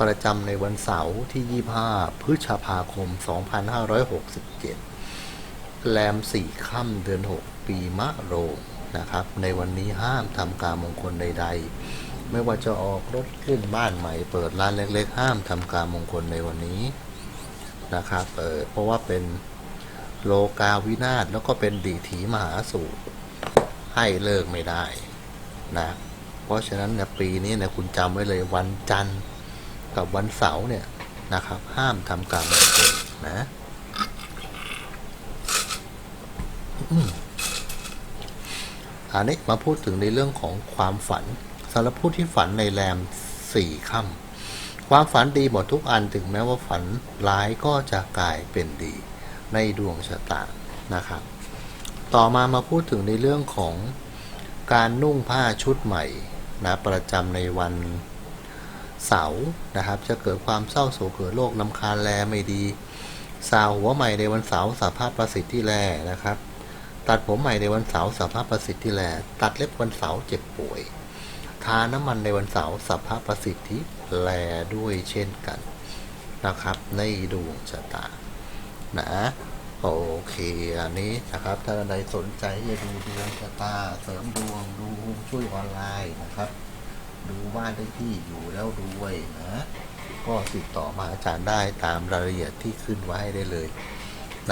ประจำในวันเสาร์ที่ 25 พฤษภาคม 2567 แรม 4 ค่ำเดือน 6 ปีมะโรงนะครับ ในวันนี้ห้ามทำการมงคลใด ๆ ไม่ว่าจะออกรถขึ้นบ้านใหม่ เปิดร้านเล็ก ๆ ห้ามทำการมงคลในวันนี้นะครับเออเพราะว่าเป็นโลกาวินาศแล้วก็เป็นดีถีมหาสูตรให้เลิกไม่ได้นะ เพราะฉะนั้นเนี่ยปีนี้เนี่ยคุณจำไว้เลยวันจันทร์ กับวันเสาร์เนี่ยนะครับ ห้ามทำการมงคลนะอันนี้มาพูดถึงในเรื่องของความฝันสำหรับผู้ที่ฝันในแรมสี่ค่ำความฝันดีหมดทุกอันถึงแม้ว่าฝันร้ายก็จะกลายเป็นดีในดวงชะตานะครับ ต่อมามาพูดถึงในเรื่องของการนุ่งผ้าชุดใหม่นะประจำในวัน เสาร์นะครับ จะเกิดความเศร้าโศกเกิดโรคลำคาญแลไม่ดี สาวหัวใหม่ในวันเสาร์สาภาพประสิทธิ์ที่แลนะครับ ตัดผมใหม่ในวันเสาร์สาภาพประสิทธิ์ที่แลตัดเล็บวันเสาร์เจ็บป่วย ทาน้ำมันในวันเสาร์สัพพประสิทธิ์แลด้วยเช่นกันนะครับ ในดวงชะตานะโอเค อันนี้นะครับ ถ้าใดสนใจจะดูดวงชะตา เสริมดวงดูช่วยออนไลน์นะครับ ดูบ้านได้ที่อยู่แล้วด้วยนะ ก็ติดต่อมาอาจารย์ได้ตามรายละเอียดที่ขึ้นไว้ได้เลย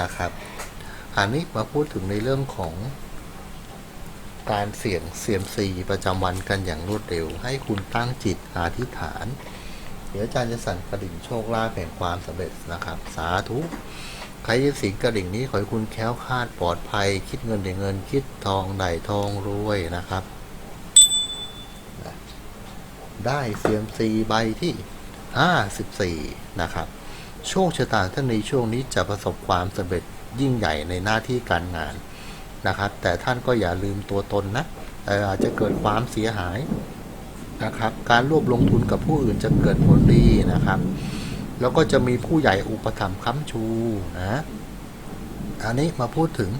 นะครับ อันนี้มาพูดถึงในเรื่องของการเสี่ยงเซียมซีประจำวันกันอย่างรวดเร็ว ให้คุณตั้งจิตอธิษฐาน เดี๋ยวอาจารย์จะสั่นกระดิ่งโชคลาภแห่งความสำเร็จนะครับ สาธุใครจะสิงกระดิ่งนี้ขอให้คุณแค้วคาดปลอดภัย คิดเงินได้เงินคิดทองได้ทองรวยนะครับ ได้เซียมซีใบที่ 54 นะครับ โชคชะตาท่านในช่วงนี้จะประสบความสำเร็จยิ่งใหญ่ในหน้าที่การงานนะครับ แต่ท่านก็อย่าลืมตัวตนนะเอ่ออาจจะเกิดความเสียหายนะครับ การร่วมลงทุนกับผู้อื่นจะเกิดผลดีนะครับ แล้วก็จะมีผู้ใหญ่อุปถัมภ์ค้ำชูนะ อันนี้มาพูดถึง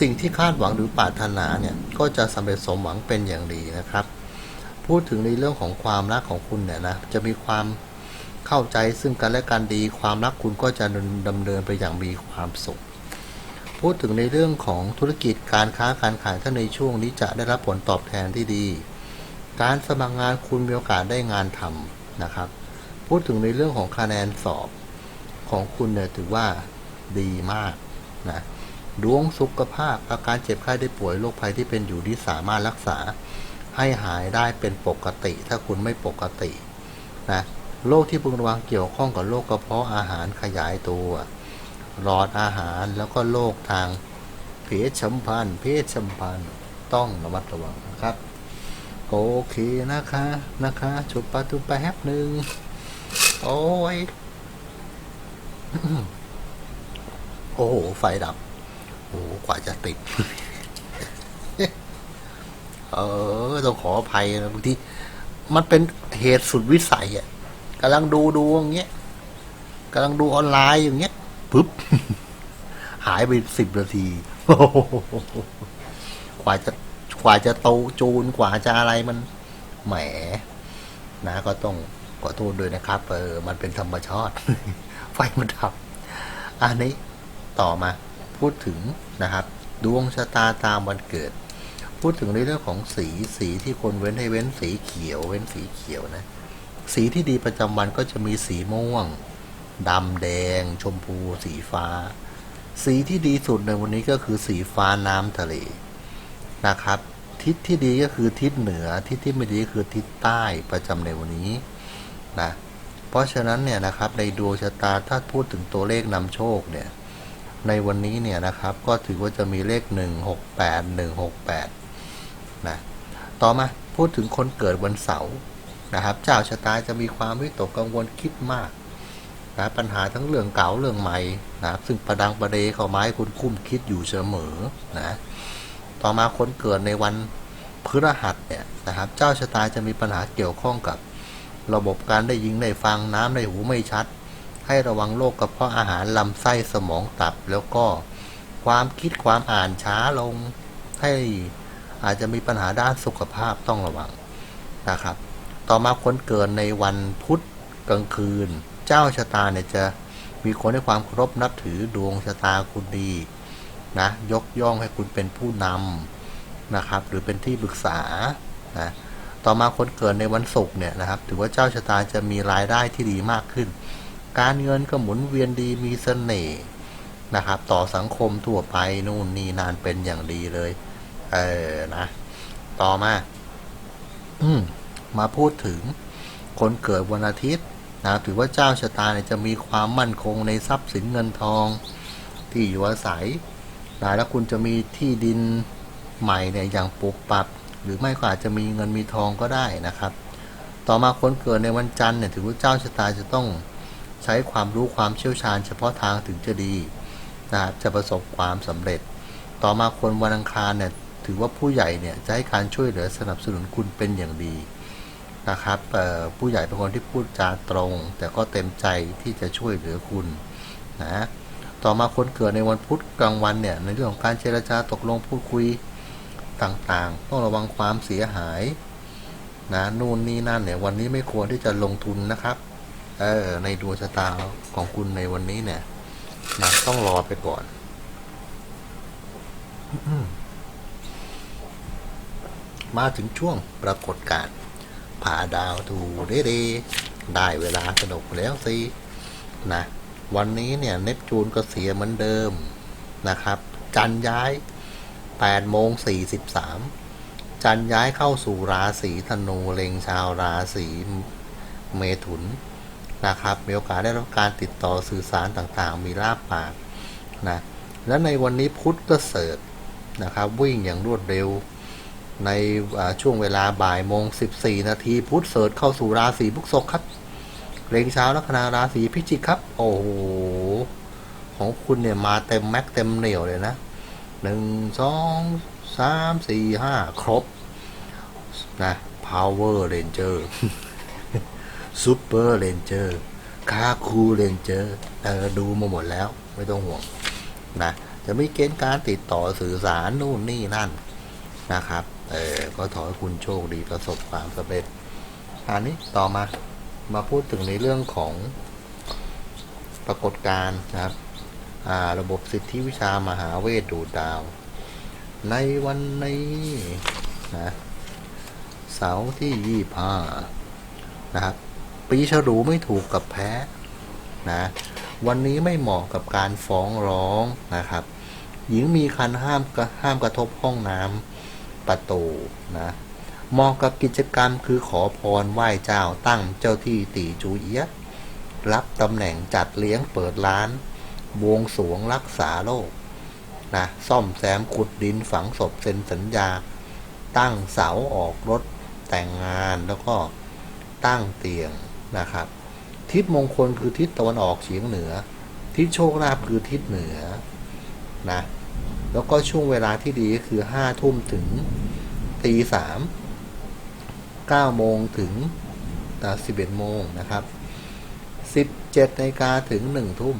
สิ่งที่คาดหวังหรือปรารถนาเนี่ย ก็จะสำเร็จสมหวังเป็นอย่างดีนะครับ พูดถึงในเรื่องของความรักของคุณเนี่ยนะจะมีความเข้าใจซึ่งกันและกันดี ความรักคุณก็จะดำเนินไปอย่างมีความสุข พูดถึงในเรื่องของธุรกิจการค้าการขายถ้าในช่วงนี้จะได้รับผลตอบแทนที่ดี การสมัครงานคุณมีโอกาสได้งานทำนะครับ พูดถึงในเรื่องของคะแนนสอบของคุณเนี่ยถือว่าดีมากนะดวงสุขภาพอาการเจ็บไข้ได้ป่วยโรคภัยที่เป็นอยู่ที่สามารถรักษา ให้หายได้เป็นปกติ ถ้าคุณไม่ปกตินะโรคที่พึงระวังเกี่ยวข้องกับโรคกระเพาะอาหารขยายตัวหลอดอาหารแล้วก็โรคทางเพศสัมพันธ์เพศสัมพันธ์ต้องระมัดระวังนะครับโอเคนะคะนะคะชุบปาตุแป๊บหนึ่งโอ้ยโอ้โหไฟดับโอ้กว่าจะติด เออต้องขออภัยนะบางทีมันเป็นเหตุสุดวิสัยอะกำลังดูดูอย่างเงี้ยกำลังดูออนไลน์อย่างเงี้ยปุ๊บ หายไปสิบนาทีกว่าจะกว่าจะโตจูนกว่าจะอะไรมันแหม นะก็ต้องขอโทษด้วยนะครับ เออ มันเป็นธรรมชาติไฟมันดับ อันนี้ต่อมาพูดถึงนะครับ ดวงชะตาตามวันเกิด พูดถึงในเรื่องของสีสีที่คนเว้นให้เว้นสีเขียว เว้นสีเขียวนะ สีที่ดีประจำวันก็จะมีสีม่วงดำแดง ชมพู สีฟ้า สีที่ดีสุดในวันนี้ก็คือสีฟ้าน้ำทะเลนะครับ ทิศที่ดีก็คือทิศเหนือ ทิศที่ไม่ดีคือทิศใต้ประจำในวันนี้นะเพราะฉะนั้นเนี่ยนะครับในดวงชะตาถ้าพูดถึงตัวเลขนำโชคเนี่ยในวันนี้เนี่ยนะครับก็ถือว่าจะมีเลข 168 168 นะต่อมาพูดถึงคนเกิดวันเสาร์นะครับ เจ้าชะตาจะมีความวิตกกังวลคิดมากนะปัญหาทั้งเรื่องเก่าเรื่องใหม่นะครับซึ่งประดังประเดเข้าไมาให้คุณคุ้มคิดอยู่เสมอนะต่อมาคนเกิดในวันพฤหัสเนี่ยนะครับ เจ้าชะตาจะมีปัญหาเกี่ยวข้องกับ ระบบการได้ยินได้ฟังน้ำในหูไม่ชัด ให้ระวังโรคกระเพาะอาหารลำไส้สมองตับ แล้วก็ความคิดความอ่านช้าลงให้ อาจจะมีปัญหาด้านสุขภาพต้องระวังนะครับ ต่อมาคนเกิดในวันพุธกลางคืน เจ้าชะตาเนี่ยจะมีคนให้ความเคารพนับถือดวงชะตาคุณดีนะยกย่องให้คุณเป็นผู้นำนะครับ หรือเป็นที่ปรึกษานะต่อมาคนเกิดในวันศุกร์เนี่ยนะครับ ถือว่าเจ้าชะตาจะมีรายได้ที่ดีมากขึ้น การเงินก็หมุนเวียนดีมีเสน่ห์นะครับ ต่อสังคมทั่วไปนู่นนี่นานเป็นอย่างดีเลย เออนะ ต่อมา อืมมาพูดถึงคนเกิดวันอาทิตย์นะถือว่าเจ้าชะตาเนี่ยจะมีความมั่นคงในทรัพย์สินเงินทอง ที่อยู่อาศัยนะแล้วคุณจะมีที่ดินใหม่เนี่ยอย่างปลูกปรับ หรือไม่ก็อาจจะมีเงินมีทองก็ได้นะครับ ต่อมาคนเกิดในวันจันทร์เนี่ยถือว่าเจ้าชะตาจะต้องใช้ความรู้ความเชี่ยวชาญ เฉพาะทางถึงจะดีนะครับจะประสบความสำเร็จ ต่อมาคนวันอังคารเนี่ย ถือว่าผู้ใหญ่เนี่ยจะให้การช่วยเหลือสนับสนุนคุณเป็นอย่างดีนะครับผู้ใหญ่เป็นคนที่พูดจาตรง แต่ก็เต็มใจที่จะช่วยเหลือคุณนะต่อมาคนเกิดในวันพุธกลางวันเนี่ยในเรื่องของการเจรจาตกลงพูดคุยต่างๆ ต้องระวังความเสียหายนะนู่นนี่นั่นเนี่ยวันนี้ไม่ควรที่จะลงทุนนะครับเออในดวงชะตาของคุณในวันนี้เนี่ยนะต้องรอไปก่อน มาถึงช่วงปรากฏการณ์ผ่าดาวถูเดเดได้เวลาสนุกแล้วสินะ วันนี้เนี่ยเนปจูนก็เสียเหมือนเดิมนะครับ จันย้าย8โมง43 จันย้ายเข้าสู่ราศีธนูเล็งชาวราศีเมถุนนะครับ มีโอกาสได้รับการติดต่อสื่อสารต่างๆ มีลาบปากนะ และในวันนี้พุธก็เสิร์ตนะครับ วิ่งอย่างรวดเร็ว ในช่วงเวลาบ่ายโมง 14 นาทีพุธเสิร์ตเข้าสู่ราศีพฤษภครับเล็งเช้าลัคนาราศีพิจิกครับ โอ้โหของคุณเนี่ยมาเต็มแม็กเต็มเหนียวเลยนะหนึ่งสองสามสี่ห้าครบนะ Power Ranger Super Ranger คาคูเรนเจอร์เออดูมาหมดแล้วไม่ต้องห่วงนะจะมีเกณฑ์การติดต่อสื่อสารนู่นนี่นั่นนะครับ เออก็ขอให้คุณโชคดีประสบความสำเร็จอันนี้ต่อมามาพูดถึงในเรื่องของปรากฏการณ์นะครับระบบสิทธิวิชามหาเวทดูดาว ในวันนี้นะเสาร์ที่ยี่ห้านะครับ ปีฉลูไม่ถูกกับแพ้นะ วันนี้ไม่เหมาะกับการฟ้องร้องนะครับ หญิงมีคันห้ามห้ามกระทบห้องน้ำ ประตูนะเหมาะกับกิจกรรมคือขอพรไหว้เจ้าตั้งเจ้าที่ตีจูเอียะรับตำแหน่งจัดเลี้ยงเปิดร้าน บวงสวงรักษาโรคนะซ่อมแซมขุดดินฝังศพเซ็นสัญญา ตั้งเสาออกรถแต่งงานแล้วก็ตั้งเตียงนะครับ ทิศมงคลคือทิศตะวันออกเฉียงเหนือ ทิศโชคลาภคือทิศเหนือนะ แล้วก็ช่วงเวลาที่ดีก็คือห้าทุ่มถึงตีสามเก้าโมงถึงสิบเอ็ดโมงนะครับสิบเจ็ดนาฬิกาถึงหนึ่งทุ่ม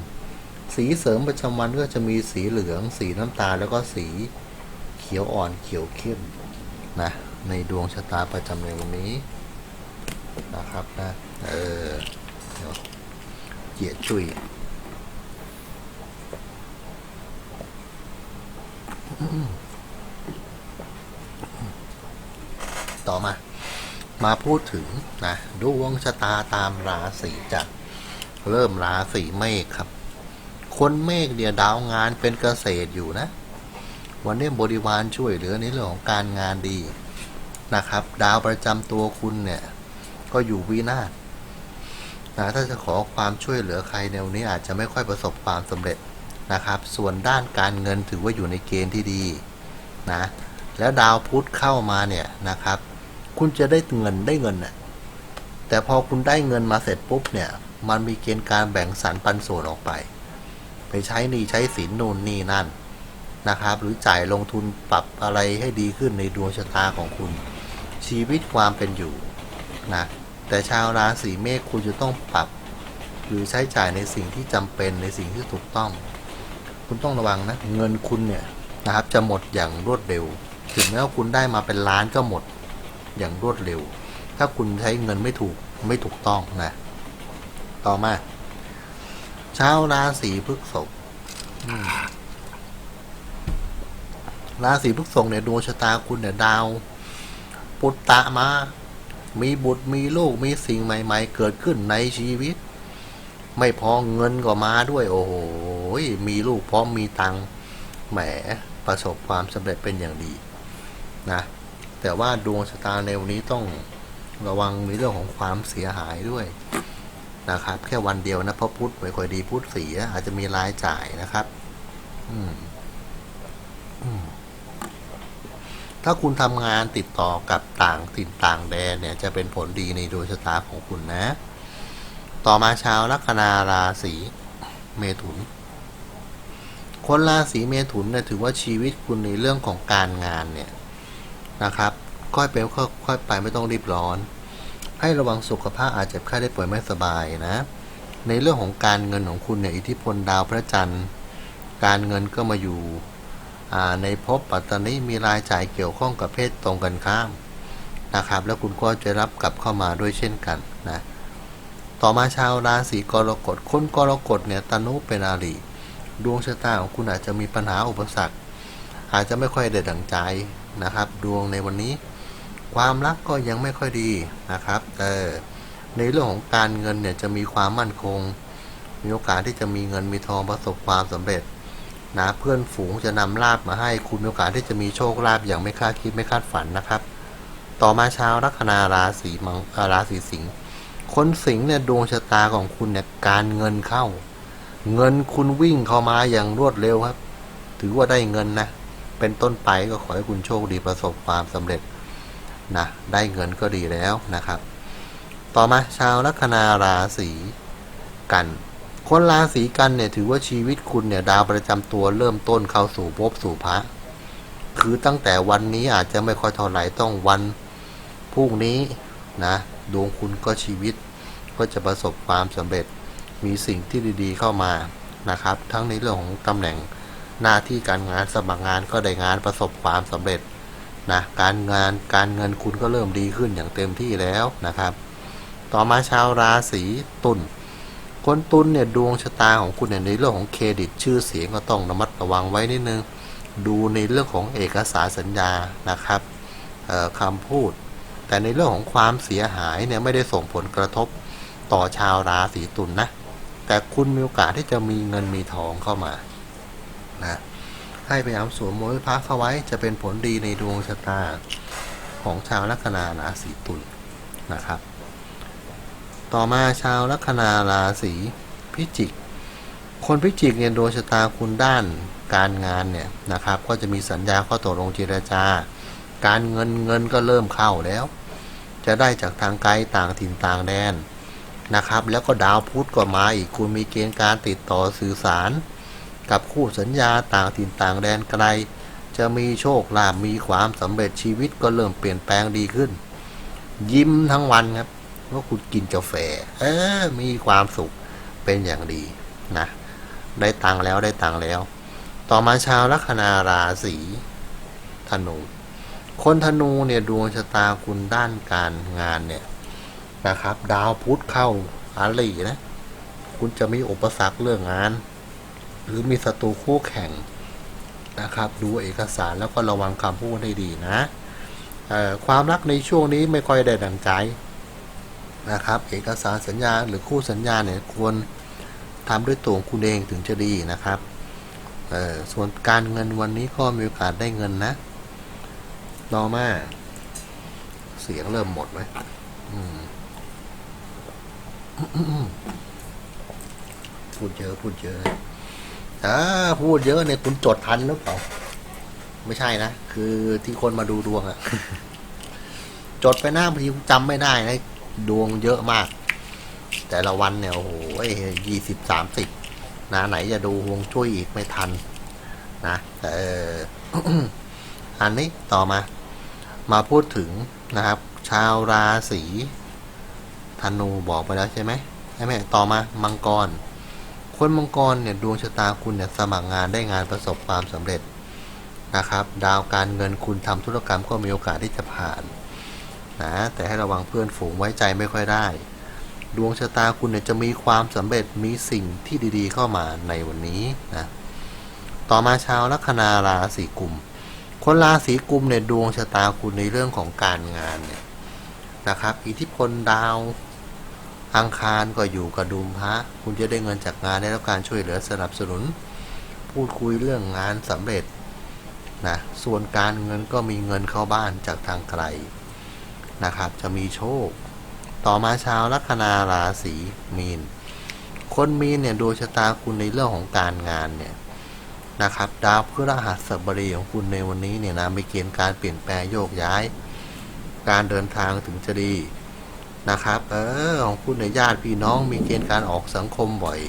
สีเสริมประจำวันก็จะมีสีเหลือง สีน้ำตาลแล้วก็สีเขียวอ่อนเขียวเข้มนะในดวงชะตาประจำในวันนี้ นะครับนะเออเดี๋ยวเกียรชุย ต่อมา มาพูดถึงนะดวงชะตาตามราศีจักรเริ่มราศีเมษครับ คนเมฆเนี่ยดาวงานเป็นเกษตรอยู่นะ วันนี้บริวารช่วยเหลือในเรื่องของการงานดีนะครับ ดาวประจำตัวคุณเนี่ย ก็อยู่วินาศนะถ้าจะขอความช่วยเหลือใครในวันนี้อาจจะไม่ค่อยประสบความสำเร็จ นะครับ ส่วนด้านการเงินถือว่าอยู่ในเกณฑ์ที่ดีนะแล้วดาวพุธเข้ามาเนี่ยนะครับ คุณจะได้เงินได้เงินน่ะแต่พอคุณได้เงินมาเสร็จปุ๊บเนี่ยมันมีเกณฑ์การแบ่งสรรปันส่วนออกไป ไปใช้หนี่ใช้สินนู่นนี่นั่นนะครับ หรือจ่ายลงทุนปรับอะไรให้ดีขึ้นในดวงชะตาของคุณ ชีวิตความเป็นอยู่นะแต่ชาวราศีเมษคุณจะต้องปรับ หรือใช้จ่ายในสิ่งที่จำเป็นในสิ่งที่ถูกต้อง คุณต้องระวังนะ เงินคุณเนี่ยนะครับ จะหมดอย่างรวดเร็ว ถึงแม้ว่าคุณได้มาเป็นล้านก็หมดอย่างรวดเร็ว ถ้าคุณใช้เงินไม่ถูกไม่ถูกต้องนะ ต่อมาชาวราศีพฤษภราศีพฤษภเนี่ยดวงชะตาคุณเนี่ยดาว ปุตตะมา มีบุตรมีลูกมีสิ่งใหม่ ๆ เกิดขึ้นในชีวิต ไม่พอเงินก็มาด้วย โอ้โหมีลูกพร้อมมีตังแหมประสบความสำเร็จเป็นอย่างดีนะแต่ว่าดวงชะตาในวันนี้ต้องระวังในเรื่องของความเสียหายด้วยนะครับ แค่วันเดียวนะเพราะพุธไม่ค่อยดีพุธเสียอาจจะมีรายจ่ายนะครับ อืมถ้าคุณทำงานติดต่อกับต่างถิ่นต่างแดนเนี่ย จะเป็นผลดีในดวงชะตาของคุณนะ ต่อมาชาวลัคนาราศีเมถุน คนราศีเมถุนเนี่ยถือว่าชีวิตคุณในเรื่องของการงานเนี่ยนะครับค่อยเป็นค่อยไปไม่ต้องรีบร้อน ให้ระวังสุขภาพอาจเจ็บไข้ได้ป่วยไม่สบายนะ ในเรื่องของการเงินของคุณเนี่ยอิทธิพลดาวพระจันทร์ การเงินก็มาอยู่ในภพปัตตานีมีรายจ่ายเกี่ยวข้องกับเพศตรงกันข้ามนะครับ แล้วคุณก็จะรับกลับเข้ามาด้วยเช่นกันนะ ต่อมาชาวราศีกรกฎคนกรกฎเนี่ยตนุเป็นอาลีดวงชะตาของคุณอาจจะมีปัญหาอุปสรรค อาจจะไม่ค่อยเด็ดดังใจนะครับ ดวงในวันนี้ ความรักก็ยังไม่ค่อยดีนะครับแต่ในเรื่องของการเงินเนี่ยจะมีความมั่นคง มีโอกาสที่จะมีเงินมีทองประสบความสำเร็จนะเพื่อนฝูงจะนำลาบมาให้คุณมีโอกาสที่จะมีโชคลาภอย่างไม่คาดคิดไม่คาดฝันนะครับ ต่อมาชาวลัคนาราศีมังราศีสิงห์ คนสิงห์เนี่ยดวงชะตาของคุณเนี่ยการเงินเข้า เงินคุณวิ่งเข้ามาอย่างรวดเร็วครับ ถือว่าได้เงินนะ เป็นต้นไปก็ขอให้คุณโชคดีประสบความสำเร็จนะได้เงินก็ดีแล้วนะครับ ต่อมาชาวลัคนาราศีกัน คนราศีกันเนี่ยถือว่าชีวิตคุณเนี่ยดาวประจำตัวเริ่มต้นเข้าสู่ภพสู่พระคือตั้งแต่วันนี้อาจจะไม่ค่อยเท่าไหร่ต้องวันพรุ่งนี้นะ ดวงคุณก็ชีวิต ก็จะประสบความสำเร็จ มีสิ่งที่ดีๆเข้ามานะครับ ทั้งในเรื่องของตำแหน่งหน้าที่การงานสมัครงานก็ได้งานประสบความสำเร็จนะการงานการเงินคุณก็เริ่มดีขึ้นอย่างเต็มที่แล้วนะครับ ต่อมาชาวราศีตุลคนตุลเนี่ยดวงชะตาของคุณเนี่ยในเรื่องของเครดิตชื่อเสียงก็ต้องระมัดระวังไว้นิดนึง ดูในเรื่องของเอกสารสัญญานะครับคำพูด แต่ในเรื่องของความเสียหายเนี่ยไม่ได้ส่งผลกระทบต่อชาวราศีตุลนนะ แต่คุณมีโอกาสที่จะมีเงินมีทองเข้ามานะให้พยายามสวมมวยพักเข้าไว้จะเป็นผลดีในดวงชะตาของชาวลัคนาราศีตุลนะครับ ต่อมาชาวลัคนาราศีพิจิก คนพิจิกเนี่ยดวงชะตาคุณด้านการงานเนี่ยนะครับ ก็จะมีสัญญาข้อตกลงเจรจาการเงินเงินก็เริ่มเข้าแล้ว จะได้จากทางไกลต่างถิ่นต่างแดนนะครับ แล้วก็ดาวพุธก็มาอีกคุณมีเกณฑ์การติดต่อสื่อสาร กับคู่สัญญาต่างถิ่นต่างแดนไกล จะมีโชคลาภมีความสำเร็จชีวิตก็เริ่มเปลี่ยนแปลงดีขึ้น ยิ้มทั้งวันครับว่าคุณกินกาแฟ เออ มีความสุขเป็นอย่างดีนะ ได้ตังแล้วได้ตังแล้ว ต่อมาชาวลัคนาราศีธนู คนธนูเนี่ยดวงชะตาคุณด้านการงานเนี่ยนะครับ ดาวพุธเข้าอาลีนะ คุณจะมีอุปสรรคเรื่องงาน หรือมีศัตรูคู่แข่งนะครับ ดูเอกสารแล้วก็ระวังคำพูดให้ดีนะความรักในช่วงนี้ไม่ค่อยได้ดังใจนะครับ เอกสารสัญญาหรือคู่สัญญาเนี่ยควรทำด้วยตัวคุณเองถึงจะดีนะครับส่วนการเงินวันนี้ก็มีโอกาสได้เงินนะ ต่อมา เสียงเริ่มหมดไหมอืมพูดเยอะพูดเยอะอ่าพูดเยอะเนี่ยคุณจดทันหรือเปล่า ไม่ใช่นะ คือที่คนมาดูดวงอะจดไปหน้าบางทีจำไม่ได้นะดวงเยอะมาก แต่ละวันเนี่ย โอ้โหยี่สิบสามสิบนะไหนจะดูฮวงช่วยอีกไม่ทัน นะแต่เอออันนี้ต่อมา มาพูดถึงนะครับ ชาวราศีธนูบอกไปแล้วใช่ไหมใช่ไหมต่อมามังกร คนมังกรเนี่ยดวงชะตาคุณเนี่ยสมัครงานได้งานประสบความสำเร็จนะครับ ดาวการเงินคุณทำธุรกรรมก็มีโอกาสที่จะผ่านนะแต่ให้ระวังเพื่อนฝูงไว้ใจไม่ค่อยได้ ดวงชะตาคุณเนี่ยจะมีความสำเร็จมีสิ่งที่ดีๆ เข้ามาในวันนี้นะต่อมาชาวลัคนาราศีกุม คนราศีกุมเนี่ยดวงชะตาคุณในเรื่องของการงานเนี่ยนะครับ อิทธิพลดาวอังคารก็อยู่กับดุมพระคุณจะได้เงินจากงานได้รับการช่วยเหลือสนับสนุน พูดคุยเรื่องงานสำเร็จนะส่วนการเงินก็มีเงินเข้าบ้านจากทางไกลนะครับ จะมีโชค ต่อมาชาวลัคนาราศีมีน คนมีนเนี่ยดวงชะตาคุณในเรื่องของการงานเนี่ย นะครับดาวพฤหัสบดีของคุณในวันนี้เนี่ยนะมีเกณฑ์การเปลี่ยนแปลงโยกย้าย การเดินทางถึงจะดีนะครับ เออของคุณในญาติพี่น้องมีเกณฑ์การออกสังคมบ่อย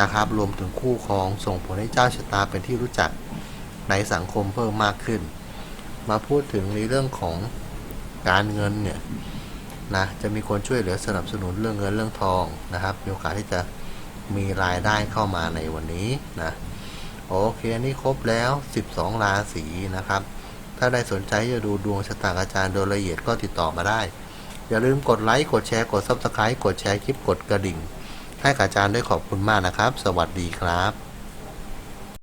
นะครับ รวมถึงคู่ครองส่งผลให้เจ้าชะตาเป็นที่รู้จักในสังคมเพิ่มมากขึ้น มาพูดถึงในเรื่องของการเงินเนี่ยนะจะมีคนช่วยเหลือสนับสนุนเรื่องเงินเรื่องทองนะครับมีโอกาสที่จะมีรายได้เข้ามาในวันนี้นะ โอเค อันนี้ครบแล้ว 12 ราศีนะครับ ถ้าได้สนใจจะดูดวงชะตาอาจารย์โดยละเอียดก็ติดต่อมาได้ อย่าลืมกดไลค์ กดแชร์ กด Subscribe กดแชร์คลิป กดกระดิ่ง ให้กับอาจารย์ด้วยขอบคุณมากนะครับ สวัสดีครับ